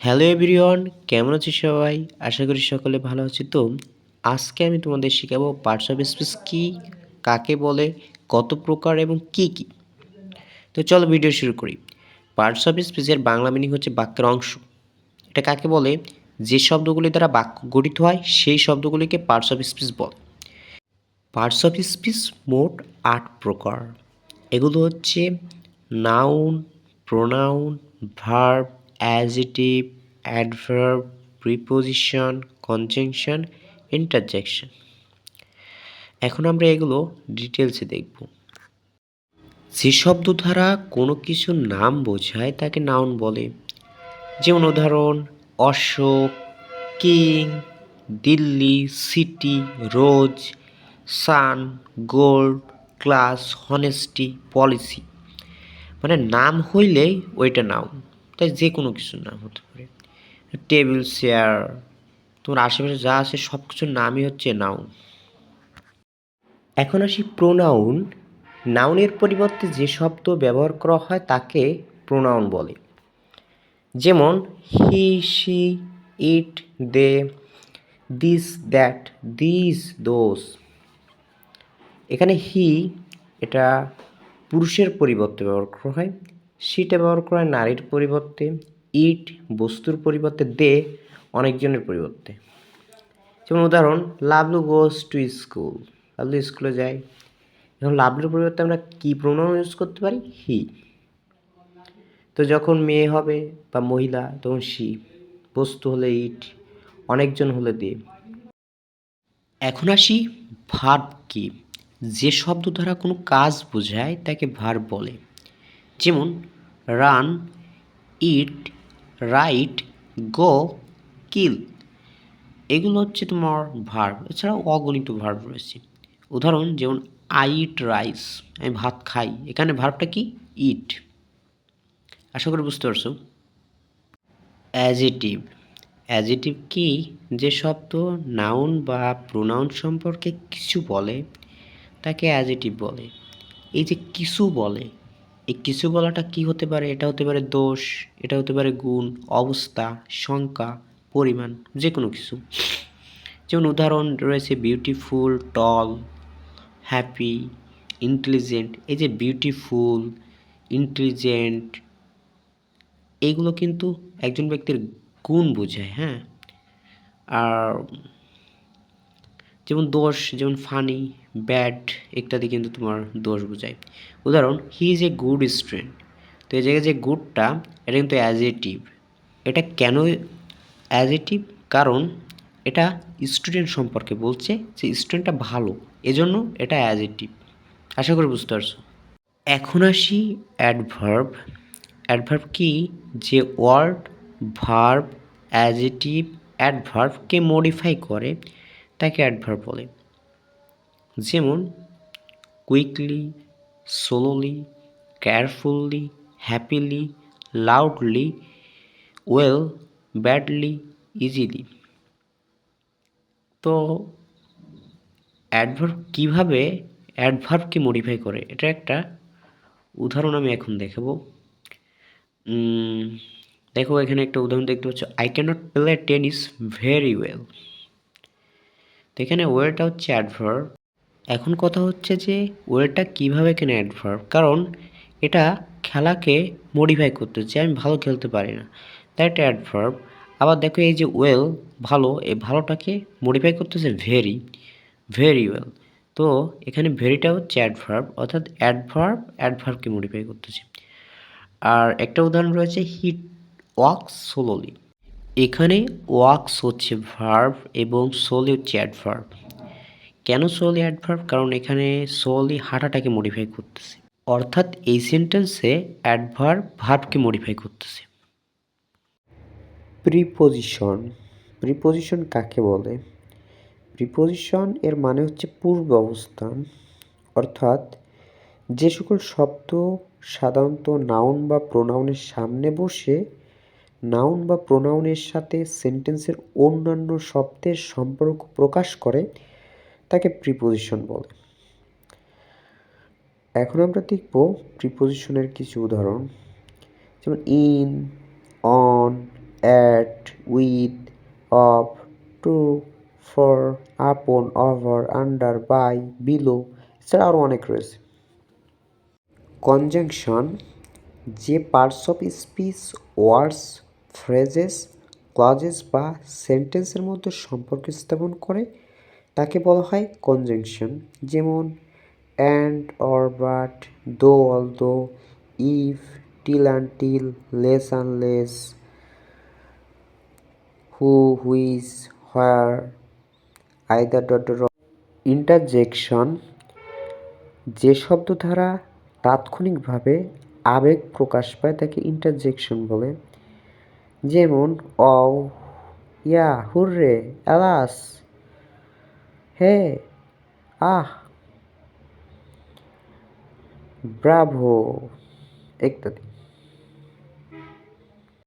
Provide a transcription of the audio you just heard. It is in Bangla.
হ্যালো এভরিওয়ান, কেমন আছো সবাই? আশা করি সকলে ভালো আছো। তো আজকে আমি তোমাদের শেখাবো পার্টস অফ স্পিচ কী, কাকে বলে, কত প্রকার এবং কি কি। তো চলো ভিডিও শুরু করি। পার্টস অফ স্পিচের বাংলা মিনিং হচ্ছে বাক্যের অংশ। এটা কাকে বলে? যে শব্দগুলি দ্বারা বাক্য গঠিত হয়, সেই শব্দগুলিকে পার্টস অফ স্পিচ বলে। পার্টস অফ স্পিচ মোট আট প্রকার। এগুলো হচ্ছে noun pronoun verb adjective adverb preposition conjunction interjection এখন আমরা এগুলো ডিটেলসে দেখব। যে শব্দ দ্বারা কোনো কিছুর নাম বোঝায় তাকে নাউন বলে। যেমন উদাহরণ, Ashok, king, Delhi city rose sun gold class honesty policy মানে নাম হইলেই ওইটা নাউন তাই যে কোনো কিছুর নাম হতে পারে। টেবিল, চেয়ার, তোমার আশেপাশে যা আছে সব কিছুর নামই হচ্ছে নাউন এখন আসি প্রোনাউন নাউনের পরিবর্তে যে শব্দ ব্যবহার করা হয় তাকে প্রোনাউন বলে। যেমন he she it they this that this those এখানে হি এটা পুরুষের পরিবর্তে ব্যবহার করা হয়। সিটা ব্যবহার করা নারীর পরিবর্তে, ইট, বস্তুর পরিবর্তে, দে, অনেকজনের পরিবর্তে। যেমন উদাহরণ Lovelu goes to school. Lovelu স্কুলে যায়। এখন লাভলুর পরিবর্তে আমরা কী প্রোনাউন ইউজ করতে পারি? হি। তো যখন মেয়ে হবে বা মহিলা, তখন সি বস্তু হলে ইট, অনেকজন হলে দে। এখন আসি ভার্ব কি। যে শব্দ দ্বারা কোনো কাজ বোঝায়, তাকে ভার্ব বলে। যেমন রান, ইট, রাইট, গো, কিল। এগুলো হচ্ছে তোমার ভার্ব। এছাড়াও অগণিত ভার্ব রয়েছে। উদাহরণ, যেমন আই ইট রাইস আমি ভাত খাই এখানে ভার্বটা কি? ইট আশা করি বুঝতে পারছ। অ্যাজিটিভ অ্যাজিটিভ কি? যে শব্দ নাউন বা প্রোনাউন সম্পর্কে কিছু বলে, তাকে অ্যাজিটিভ বলে। এই যে কিছু বলে এই কিছু বলাটা কি হতে পারে? এটা হতে পারে দোষ, এটা হতে পারে গুণ, অবস্থা, সংখ্যা, পরিমাণ যে কোনো কিছু। যেমন উদাহরণ রয়েছে বিউটিফুল টল হ্যাপি ইন্টেলিজেন্ট এই যে বিউটিফুল ইন্টেলিজেন্ট এইগুলো কিন্তু একজন ব্যক্তির গুণ বোঝায় হ্যাঁ? আর যেমন দোষ, যেমন ফানি ব্যাড ইত্যাদি কিন্তু তোমার দোষ বোঝায়। উদাহরণ he is a good student তো এই জায়গায় যে গুডটা এটা কিন্তু অ্যাজেটিভ এটা কেন অ্যাজেটিভ কারণ এটা স্টুডেন্ট সম্পর্কে বলছে যে স্টুডেন্টটা ভালো, এজন্য এটা অ্যাজেটিভ আশা করি বুঝতে পারছ। এখন আসি অ্যাডভার্ব অ্যাডভার্ব কি? যে ওয়ার্ড ভার্ব অ্যাজেটিভ অ্যাডভার্বকে মডিফাই করে তাকে অ্যাডভার্ব বলে। যেমন quickly slowly carefully happily loudly well badly easily তো অ্যাডভার্ব কীভাবে অ্যাডভার্বকে মডিফাই করে? এটা একটা উদাহরণ আমি এখন দেখাবো। দেখো এখানে একটা উদাহরণ দেখতে পাচ্ছ। I cannot play tennis very well এখানে ওয়েলটা হচ্ছে অ্যাডভার্ব এখন কথা হচ্ছে যে ওয়েলটা কীভাবে এখানে অ্যাডভার্ব কারণ এটা খেলাকে মডিফাই করতেছে আমি ভালো খেলতে পারি না। তাই একটা অ্যাডভার্ব আবার দেখো এই যে ওয়েল ভালো, এই ভালোটাকে মডিফাই করতেছে ভেরি ভেরি ওয়েল তো এখানে ভেরিটা হচ্ছে অ্যাডভার্ব অর্থাৎ অ্যাডভার্ব অ্যাডভার্বকে মডিফাই করতেছে আর একটা উদাহরণ রয়েছে হিট ওয়াক সোলোলি এখানে ওয়াক্স হচ্ছে ভার্ব এবং সোলি হচ্ছে অ্যাডভার্ব কেন সোলি অ্যাডভার্ব কারণ এখানে সোলি হাঁটাটাকে মডিফাই করতেছে। অর্থাৎ এই সেন্টেন্সে অ্যাডভার্ব ভার্বকে মডিফাই করতেছে। প্রিপোজিশন প্রিপোজিশন কাকে বলে? প্রিপোজিশন এর মানে হচ্ছে পূর্ব অবস্থান। অর্থাৎ যে সকল শব্দ সাধারণত নাউন বা প্রোনাউনের সামনে বসে নাউন বা প্রোনাউনের সাথে সেন্টেন্সের অন্যান্য শব্দের সম্পর্ক প্রকাশ করে, তাকে প্রিপোজিশন বলে। এখন আমরা দেখব প্রিপোজিশনের কিছু উদাহরণ। যেমন in, on, at, with, of, to, for, upon, over, under, by, below, এছাড়া আরও অনেক রয়েছে। কনজাংশন, যে parts of speech words phrases, clauses বা সেন্টেন্সের মধ্যে সম্পর্ক স্থাপন করে, তাকে বলা হয় কনজাংশন যেমন and or but though although if till until lest unless who whose where either dot dot interjection যে শব্দ দ্বারা তাৎক্ষণিকভাবে আবেগ প্রকাশ পায়, তাকে ইন্টারজেকশন বলে। যেমন অও yeah hurray alas hey ah bravo ইত্যাদি।